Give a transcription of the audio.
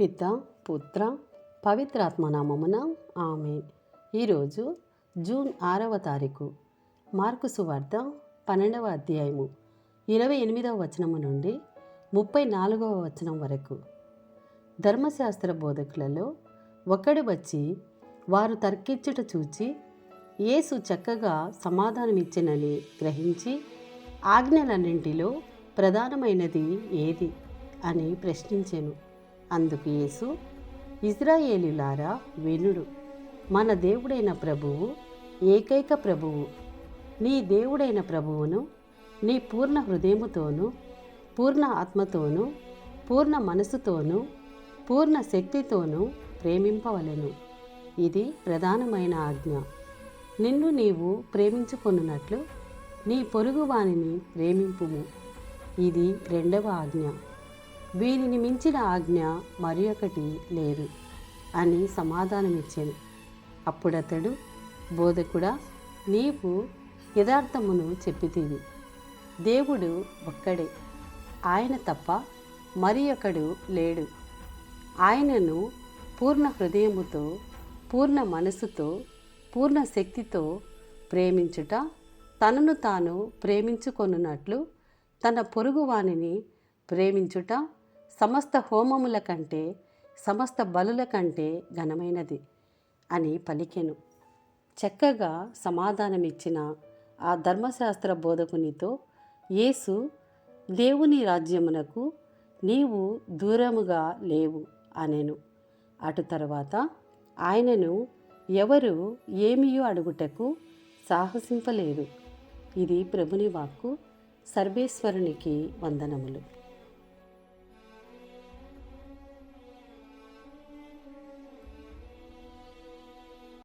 పిత పుత్ర పవిత్రాత్మనామమున ఆమె. ఈరోజు జూన్ ఆరవ తారీఖు మార్కు సువార్త పన్నెండవ అధ్యాయము ఇరవై ఎనిమిదవ వచనము నుండి ముప్పై నాలుగవ వచనం వరకు. ధర్మశాస్త్ర బోధకులలో ఒకడు వచ్చి వారు తర్కించుట చూచి యేసు చక్కగా సమాధానమిచ్చినని గ్రహించి ఆజ్ఞలన్నింటిలో ప్రధానమైనది ఏది? అని ప్రశ్నించాను. అందుకు యేసు ఇజ్రాయేలులారా వెనుడు. మన దేవుడైన ప్రభువు ఏకైక ప్రభువు. నీ దేవుడైన ప్రభువును నీ పూర్ణ హృదయముతోనూ పూర్ణ ఆత్మతోనూ పూర్ణ మనసుతోనూ పూర్ణ శక్తితోనూ ప్రేమింపవలెను. ఇది ప్రధానమైన ఆజ్ఞ. నిన్ను నీవు ప్రేమించుకొనున్నట్లు నీ పొరుగువానిని ప్రేమింపుము. ఇది రెండవ ఆజ్ఞ. వీరిని మించిన ఆజ్ఞ మరి ఒకటి లేదు అని సమాధానమిచ్చాను. అప్పుడతడు బోధకుడా నీవు యథార్థమును చెప్పితివి. దేవుడు ఒక్కడే. ఆయన తప్ప మరి ఒకడు లేడు. ఆయనను పూర్ణ హృదయముతో పూర్ణ మనసుతో పూర్ణ శక్తితో ప్రేమించుట తనను తాను ప్రేమించుకొనున్నట్లు తన పొరుగువానిని ప్రేమించుట సమస్త హోమముల కంటే సమస్త బలుల కంటే ఘనమైనది అని పలికెను. చక్కగా సమాధానమిచ్చిన ఆ ధర్మశాస్త్ర బోధకునితో యేసు దేవుని రాజ్యమునకు నీవు దూరముగా లేవు అనెను. అటు తర్వాత ఆయనను ఎవరు ఏమియో అడుగుటకు సాహసింపలేదు. ఇది ప్రభుని వాక్కు. సర్వేశ్వరునికి వందనములు.